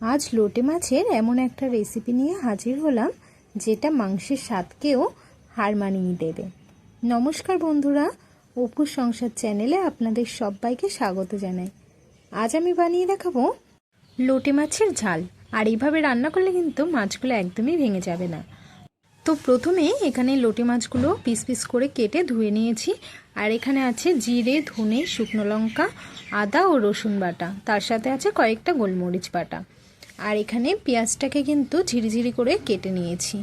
আজ লোটে মাছের এমন একটা রেসিপি নিয়ে হাজির হলাম, যেটা মাংসের স্বাদকেও হার মানিয়ে দেবে। নমস্কার বন্ধুরা অপুর সংসার চ্যানেলে আপনাদের সবাইকে স্বাগত জানাই। আজ আমি বানিয়ে দেখাবো লোটে মাছের ঝাল, আর এইভাবে রান্না করলে কিন্তু মাছগুলো একদমই ভেঙে যাবে না। তো প্রথমে এখানে লোটে মাছগুলো পিস পিস করে কেটে ধুয়ে নিয়েছি, আর এখানে আছে জিরে, ধনে, শুকনো লঙ্কা, আদা ও রসুন বাটা। তার সাথে আছে কয়েকটা গোলমরিচ বাটা। আর এখানে পেঁয়াজটাকে কিন্তু ঝিরিঝিরি করে কেটে নিয়েছি।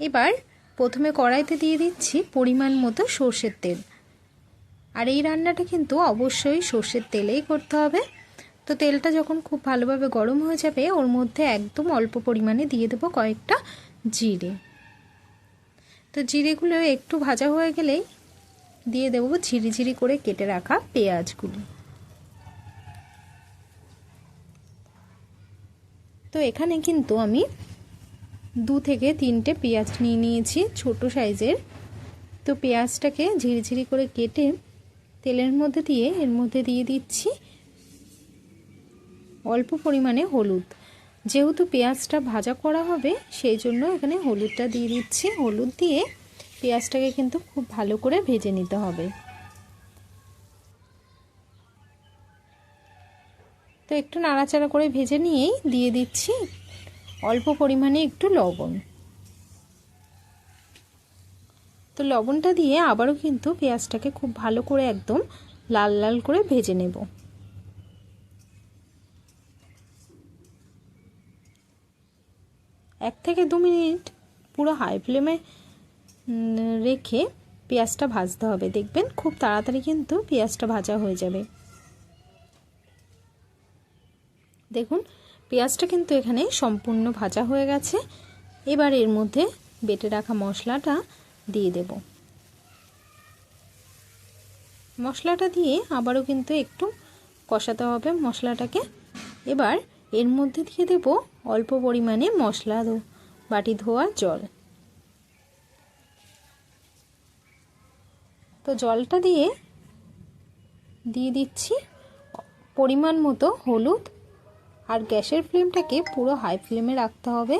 এবার প্রথমে কড়াইতে দিয়ে দিচ্ছি পরিমাণ মতো সর্ষের তেল। আর এই রান্নাটা কিন্তু অবশ্যই সর্ষের তেলেই করতে হবে। তো তেলটা যখন খুব ভালোভাবে গরম হয়ে যাবে, ওর মধ্যে একদম অল্প পরিমাণে দিয়ে দেবো কয়েকটা জিরে। তো জিরেগুলো একটু ভাজা হয়ে গেলেই দিয়ে দেবো ঝিরিঝিরি করে কেটে রাখা পেঁয়াজগুলো। তো এখানে কিন্তু আমি দু থেকে তিনটে পেঁয়াজ নিয়ে নিয়েছি, ছোট সাইজের। তো পেঁয়াজটাকে ঝিরিঝিরি করে কেটে তেলের মধ্যে দিয়ে, এর মধ্যে দিয়ে দিচ্ছি অল্প পরিমাণে হলুদ। যেহেতু পেঁয়াজটা ভাজা করা হবে, সেই জন্য এখানে হলুদটা দিয়ে দিচ্ছি। হলুদ দিয়ে পেঁয়াজটাকে কিন্তু খুব ভালো করে ভেজে নিতে হবে। তো একটু নাড়াচাড়া করে ভেজে নিয়েই দিয়ে দিচ্ছি অল্প পরিমাণে একটু লবণ। তো লবণটা দিয়ে আবারও কিন্তু পেঁয়াজটাকে খুব ভালো করে একদম লাল লাল করে ভেজে নেব। এক থেকে দু মিনিট পুরো হাই ফ্লেমে রেখে পেঁয়াজটা ভাজতে হবে। দেখবেন খুব তাড়াতাড়ি কিন্তু পেঁয়াজটা ভাজা হয়ে যাবে। দেখুন, পেঁয়াজটা কিন্তু এখানে সম্পূর্ণ ভাজা হয়ে গেছে। এবার এর মধ্যে বেটে রাখা মশলাটা দিয়ে দেব। মশলাটা দিয়ে আবারও কিন্তু একটু কষাতে হবে মশলাটাকে। এবার এর মধ্যে দিয়ে দেব অল্প পরিমাণে মশলা বাটি ধোয়া জল। তো জলটা দিয়ে দিয়ে দিচ্ছি পরিমাণ মতো হলুদ আর গ্যাসের ফ্লেমটাকে পুরো হাই ফ্লেমে রাখতে হবে।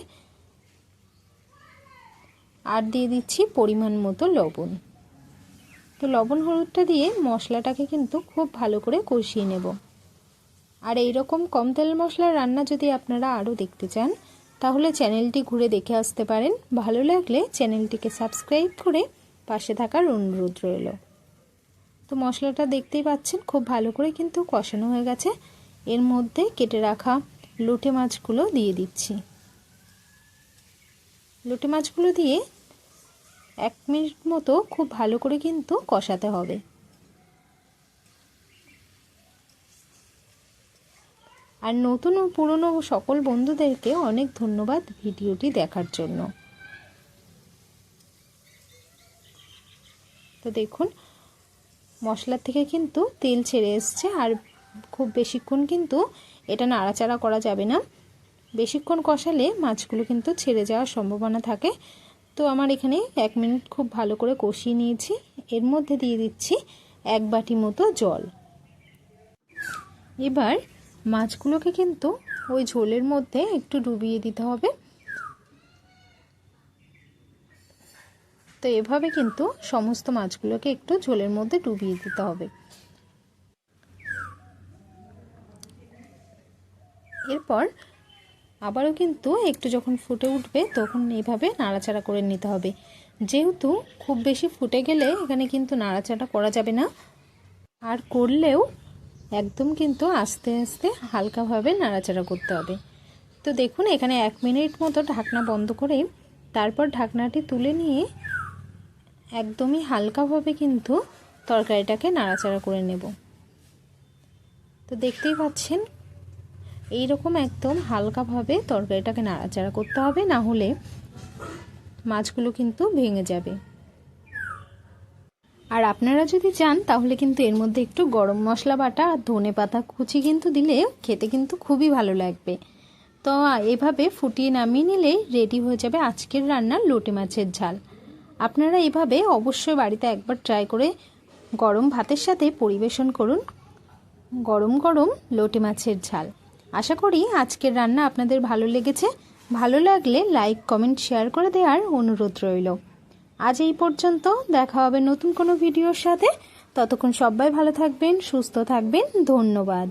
আর দিয়ে দিচ্ছি পরিমাণ মতো লবণ। তো লবণ হলুদটা দিয়ে মশলাটাকে কিন্তু খুব ভালো করে কষিয়ে নেব। আর এই রকম কম তেল মশলার রান্না যদি আপনারা আরও দেখতে চান, তাহলে চ্যানেলটি ঘুরে দেখে আসতে পারেন। ভালো লাগলে চ্যানেলটিকে সাবস্ক্রাইব করে পাশে থাকার অনুরোধ রইল। তো মশলাটা দেখতেই পাচ্ছেন, খুব ভালো করে কিন্তু কষানো হয়ে গেছে। এর মধ্যে কেটে রাখা লোটে মাছগুলো দিয়ে দিচ্ছি। লোটে মাছগুলো দিয়ে এক মিনিট মতো খুব ভালো করে কিন্তু কষাতে হবে। আর নতুন ও পুরনো সকল বন্ধুদেরকে অনেক ধন্যবাদ ভিডিওটি দেখার জন্য। তো দেখুন, মশলার থেকে কিন্তু তেল ছেড়ে এসছে আর খুব বেশিক্ষণ কিন্তু এটা নাড়াচাড়া করা যাবে না। বেশিক্ষণ কষালে মাছগুলো কিন্তু ছেড়ে যাওয়ার সম্ভাবনা থাকে। তো আমার এখানে এক মিনিট খুব ভালো করে কষিয়ে নিয়েছি। এর মধ্যে দিয়ে দিচ্ছি এক বাটি মতো জল। এবার মাছগুলোকে কিন্তু ওই ঝোলের মধ্যে একটু ডুবিয়ে দিতে হবে। তো এভাবে কিন্তু সমস্ত মাছগুলোকে একটু ঝোলের মধ্যে ডুবিয়ে দিতে হবে। এরপর আবারও কিন্তু একটু যখন ফুটে উঠবে, তখন এইভাবে নাড়াচাড়া করে নিতে হবে। যেহেতু খুব বেশি ফুটে গেলে এখানে কিন্তু নাড়াচাড়া করা যাবে না। আর করলেও একদম কিন্তু আস্তে আস্তে হালকাভাবে নাড়াচাড়া করতে হবে। তো দেখুন, এখানে এক মিনিট মতো ঢাকনা বন্ধ করে তারপর ঢাকনাটি তুলে নিয়ে একদমই হালকাভাবে কিন্তু তরকারিটাকে নাড়াচাড়া করে নেব। তো দেখতেই পাচ্ছেন এই রকম একদম হালকাভাবে তরকারিটাকে নাড়াচাড়া করতে হবে, না হলে মাছগুলো কিন্তু ভেঙে যাবে। আর আপনারা যদি চান, তাহলে কিন্তু এর মধ্যে একটু গরম মশলা বাটা আর ধনে পাতা কুচি কিন্তু দিলে খেতে কিন্তু খুবই ভালো লাগবে। তো এভাবে ফুটিয়ে নামিয়ে নিলে রেডি হয়ে যাবে আজকের রান্নার লোটে মাছের ঝাল। আপনারা এভাবে অবশ্যই বাড়িতে একবার ট্রাই করে গরম ভাতের সাথে পরিবেশন করুন। গরম গরম লোটে মাছের ঝাল। আশা করি আজকের রান্না আপনাদের ভালো লেগেছে। ভালো লাগলে লাইক, কমেন্ট, শেয়ার করে দেওয়ার অনুরোধ রইল। আজ এই পর্যন্ত দেখা হবে নতুন কোনো ভিডিওর সাথে। ততক্ষণ সবাই ভালো থাকবেন, সুস্থ থাকবেন। ধন্যবাদ।